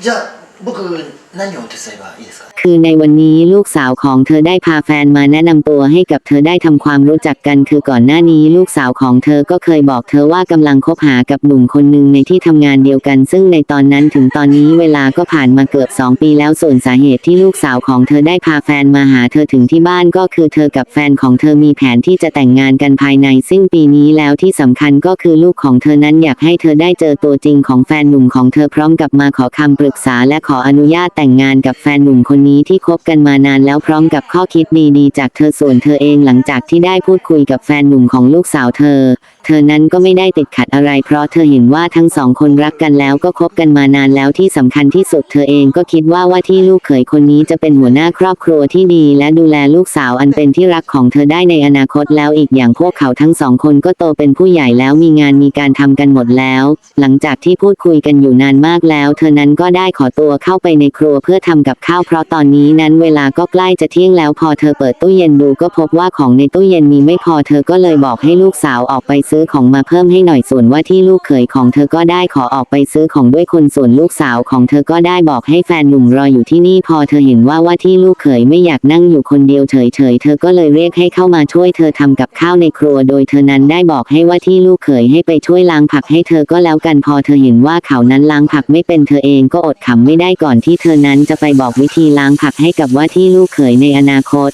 じゃあ僕何を手伝えばいいですか？ คือในวันนี้ลูกสาวของเธอได้พาแฟนมาแนะนำตัวให้กับเธอได้ทำความรู้จักกัน คือก่อนหน้านี้ลูกสาวของเธอก็เคยบอกเธอว่ากำลังคบหากับหนุ่มคนหนึ่งในที่ทำงานเดียวกัน ซึ่งในตอนนั้นถึงตอนนี้เวลาก็ผ่านมาเกือบสองปีแล้วส่วนสาเหตุที่ลูกสาวของเธอได้พาแฟนมาหาเธอถึงที่บ้านก็คือเธอกับแฟนของเธอมีแผนที่จะแต่งงานกันภายในสิ้นปีนี้แล้วที่สำคัญก็คือลูกของเธอนั้นอยากให้เธอได้เจอตัวจริงของแฟนหนุ่มของเธอพร้อมกับมาขอคำปรึกษาและขออนุญาตแต่งงานกับแฟนหนุ่มคนนี้ที่คบกันมานานแล้วพร้อมกับข้อคิดดีๆ จากเธอส่วนเธอเองหลังจากที่ได้พูดคุยกับแฟนหนุ่มของลูกสาวเธอ เธอนั้นก็ไม่ได้ติดขัดอะไร เพราะเธอเห็นว่าทั้งสองคนรักกันแล้วก็คบกันมานานแล้วที่สำคัญที่สุดเธอเองก็คิดว่าว่าที่ลูกเขยคนนี้จะเป็นหัวหน้าครอบครัวที่ดี และดูแลลูกสาวอันเป็นที่รักของเธอได้ในอนาคตแล้วอีกอย่างพวกเขาทั้งสองคนก็โตเป็นผู้ใหญ่แล้วมีงานมีการทำกันหมดแล้ว หลังจากที่พูดคุยกันอยู่นานมากแล้ว เธอนั้นก็ได้ขอตัวเข้าไปในครัวเพื่อทำกับข้าวเพราะตอนนี้นั้นเวลาก็ใกล้จะเที่ยงแล้วพอเธอเปิดตู้เย็นดูก็พบว่าของในตู้เย็นมีไม่พอเธอก็เลยบอกให้ลูกสาวออกไปซื้อของมาเพิ่มให้หน่อยส่วนว่าที่ลูกเขยของเธอก็ได้ขอออกไปซื้อของด้วยคนส่วนลูกสาวของเธอก็ได้บอกให้แฟนหนุ่มรออยู่ที่นี่พอเธอเห็นว่าว่าที่ลูกเขยไม่อยากนั่งอยู่คนเดียวเฉยๆเธอก็เลยเรียกให้เข้ามาช่วยเธอทำกับข้าวในครัว โดยเธอนั้นได้บอกให้ว่าที่ลูกเขยให้ไปช่วยล้างผักให้เธอก็แล้วกันพอเธอเห็นว่าเขานั้นล้างผักไม่เป็นเธอเองก็อดขำไม่ได้ก่อนที่เธอนั้นจะไปบอกวิธีล้างผักให้กับว่าที่ลูกเขยในอนาคต